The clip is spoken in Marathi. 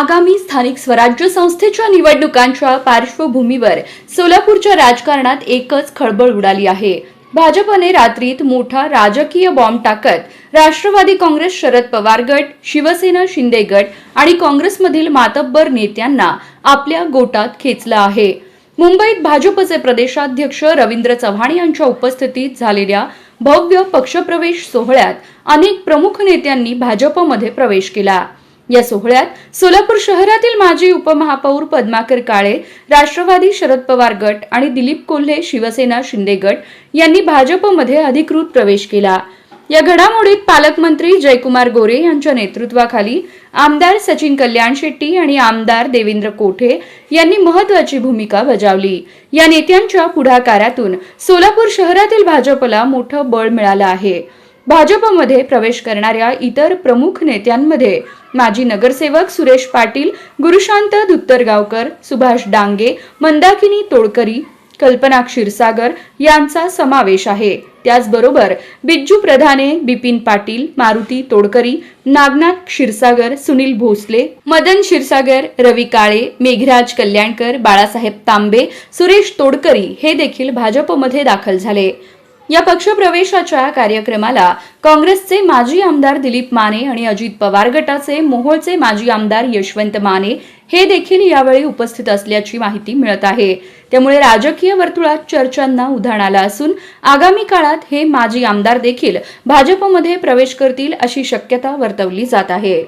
आगामी स्थानिक स्वराज्य संस्थेच्या निवडणुकांच्या पार्श्वभूमीवर सोलापूरच्या राजकारणात एकच खळबळ उडाली आहे. भाजपने रात्रीत मोठा राजकीय बॉम्ब टाकत राष्ट्रवादी काँग्रेस शरद पवार गट शिवसेना शिंदे गट आणि काँग्रेसमधील मातब्बर नेत्यांना आपल्या गोटात खेचलं आहे. मुंबईत भाजपचे प्रदेशाध्यक्ष रवींद्र चव्हाण यांच्या उपस्थितीत झालेल्या भव्य पक्षप्रवेश सोहळ्यात अनेक प्रमुख नेत्यांनी भाजपमध्ये प्रवेश केला. या सोहळ्यात सोलापूर शहरातील माजी उपमहापौर पद्माकर काळे राष्ट्रवादी शरद पवार गट आणि दिलीप कोल्हे शिवसेना शिंदे गट यांनी भाजपमध्ये अधिकृत प्रवेश केला. या घडामोडीत पालकमंत्री जयकुमार गोरे यांच्या नेतृत्वाखाली आमदार सचिन कल्याण शेट्टी आणि आमदार देवेंद्र कोठे यांनी महत्वाची भूमिका बजावली. या नेत्यांच्या पुढाकारातून सोलापूर शहरातील भाजपला मोठं बळ मिळालं आहे. भाजपमध्ये प्रवेश करणाऱ्या इतर प्रमुख नेत्यांमध्ये माजी नगरसेवक सुरेश पाटील गुरुशांत धुत्तरगावकर सुभाष डांगे मंदाकिनी तोडकरी कल्पना क्षीरसागर यांचा समावेश आहे. त्याचबरोबर बिज्जू प्रधाने बिपिन पाटील मारुती तोडकरी नागनाथ क्षीरसागर सुनील भोसले मदन क्षीरसागर रवी काळे मेघराज कल्याणकर बाळासाहेब तांबे सुरेश तोडकरी हे देखील भाजपमध्ये दाखल झाले. या पक्षप्रवेशाच्या कार्यक्रमाला काँग्रेसचे माजी आमदार दिलीप माने आणि अजित पवार गटाचे मोहोळचे माजी आमदार यशवंत माने हे देखील यावेळी उपस्थित असल्याची माहिती मिळत आहे. त्यामुळे राजकीय वर्तुळात चर्चांना उधाण आलं असून आगामी काळात हे माजी आमदार देखील भाजपमध्ये प्रवेश करतील अशी शक्यता वर्तवली जात आहे.